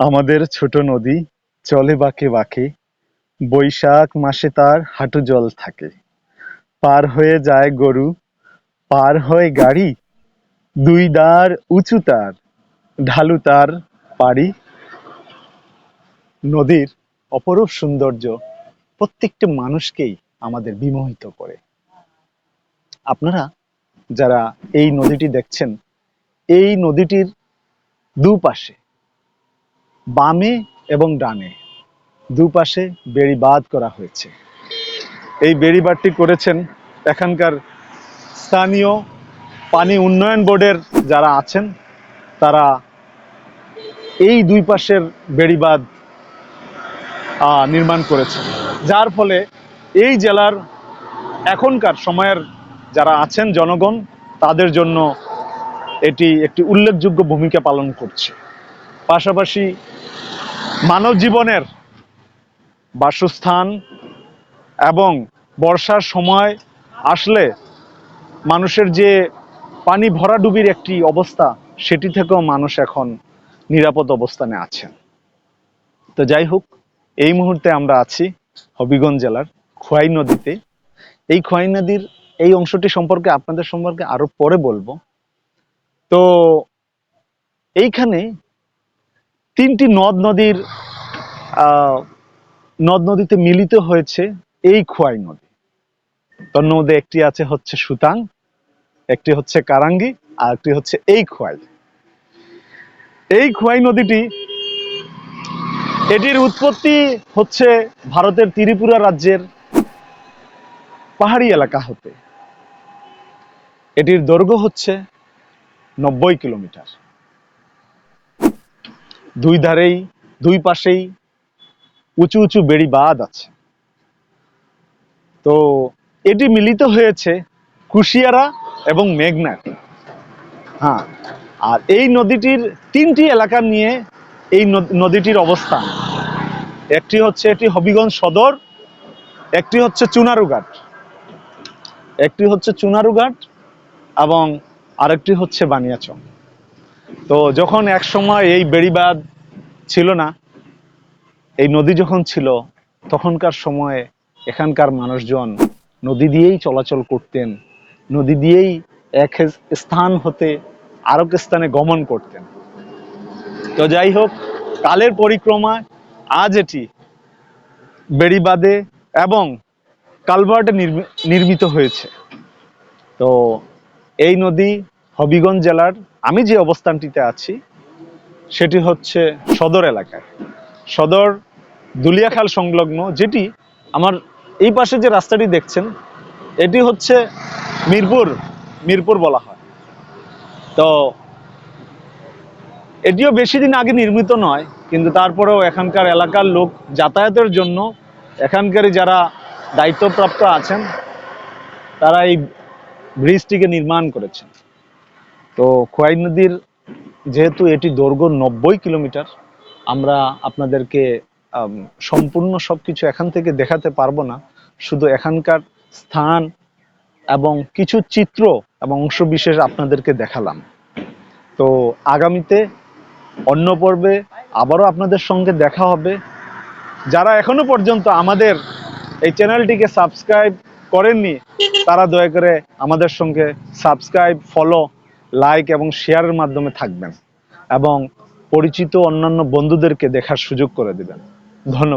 আমাদের ছোট নদী চলে বাঁকে বাঁকে। বৈশাখ মাসে তার হাঁটু জল থাকে। পার হয়ে যায় গরু, পার হয় গাড়ি। দুই দাঁড় উঁচু তার, ঢালু তার পাড়ি। নদীর অপরূপ সৌন্দর্য প্রত্যেকটা মানুষকেই আমাদের বিমোহিত করে। আপনারা যারা এই নদীটি দেখছেন, এই নদীটির দুপাশে বামে এবং ডানে দুপাশে বেড়িবাঁধ করা হয়েছে। এই বেড়িবাঁধটি করেছেন এখানকার স্থানীয় পানি উন্নয়ন বোর্ডের যারা আছেন তারা এই দুই পাশের বেড়িবাঁধ আহ, নির্মাণ করেছেন। যার ফলে এই জেলার এখনকার সময়ের যারা আছেন জনগণ তাদের জন্য এটি একটি উল্লেখযোগ্য ভূমিকা পালন করছে। পাশাপাশি মানব জীবনের বাসস্থান এবং বর্ষার সময় আসলে মানুষের যে পানি ভরাডুবির একটি অবস্থা, সেটি থেকেও মানুষ এখন নিরাপদ অবস্থানে আছেন তো যাই হোক, এই মুহূর্তে আমরা আছি হবিগঞ্জ জেলার খোয়াই নদীতে। এই খোয়াই নদীর এই অংশটি সম্পর্কে আপনাদের সম্পর্কে আরও পরে বলব। তো এইখানে তিনটি নদ নদীর নদ নদীতে মিলিত হয়েছে এই খোয়াই নদী। মধ্যে একটি আছে হচ্ছে সুতাং, একটি হচ্ছে কারাঙ্গি, আর একটি হচ্ছে এই খোয়াই। এই খোয়াই নদীটি, এটির উৎপত্তি হচ্ছে ভারতের ত্রিপুরা রাজ্যের পাহাড়ি এলাকা হতে। এটির দৈর্ঘ্য হচ্ছে নব্বই কিলোমিটার। দুই ধারেই, দুই পাশেই উঁচু উঁচু বেড়ি বাঁধ আছে। তো এটি মিলিত হয়েছে কুশিয়ারা এবং মেঘনায় হ্যাঁ আর এই নদীটির তিনটি এলাকা নিয়ে এই নদ- নদীটির অবস্থান। একটি হচ্ছে এটি হবিগঞ্জ সদর, একটি হচ্ছে চুনারুঘাট। একটি হচ্ছে চুনারুঘাট এবং আরেকটি হচ্ছে বানিয়াচং তো যখন এক সময় এই বেড়িবাঁধ ছিল না, এই নদী যখন ছিল, তখনকার সময়ে এখানকার মানুষজন নদী দিয়েই চলাচল করতেন, নদী দিয়েই এক স্থান হতে আরেক স্থানে গমন করতেন। তো যাই হোক, কালের পরিক্রমায় আজ এটি বেড়িবাঁধে এবং কালভার্টে নির্মি- নির্মিত হয়েছে। তো এই নদী হবিগঞ্জ জেলার আমি যে অবস্থানটিতে আছি, সেটি হচ্ছে সদর এলাকায়। সদর দুলিয়াখাল সংলগ্ন, যেটি আমার এই পাশে যে রাস্তাটি দেখছেন, এটি হচ্ছে মিরপুর মিরপুর বলা হয়। তো এটিও বেশি দিন আগে নির্মিত নয়, কিন্তু তারপরেও এখানকার এলাকার লোক যাতায়াতের জন্য, এখানকারই যারা দায়িত্বপ্রাপ্ত আছেন, তারা এই ব্রিজটিকে নির্মাণ করেছেন। তো খোয়াই নদীর যেহেতু এটি দৈর্ঘ্য নব্বই কিলোমিটার, আমরা আপনাদেরকে সম্পূর্ণ সবকিছু এখান থেকে দেখাতে পারব না। শুধু এখানকার স্থান এবং কিছু চিত্র এবং অংশ বিশেষ আপনাদেরকে দেখালাম। তো আগামীতে অন্য পর্বে আবারও আপনাদের সঙ্গে দেখা হবে। যারা এখনও পর্যন্ত আমাদের এই চ্যানেলটিকে সাবস্ক্রাইব করেননি, তারা দয়া করে আমাদের সঙ্গে সাবস্ক্রাইব, ফলো লাইক এবং শেয়ারের মাধ্যমে থাকবেন এবং পরিচিত অন্যান্য বন্ধুদেরকে দেখার সুযোগ করে দেবেন। ধন্যবাদ।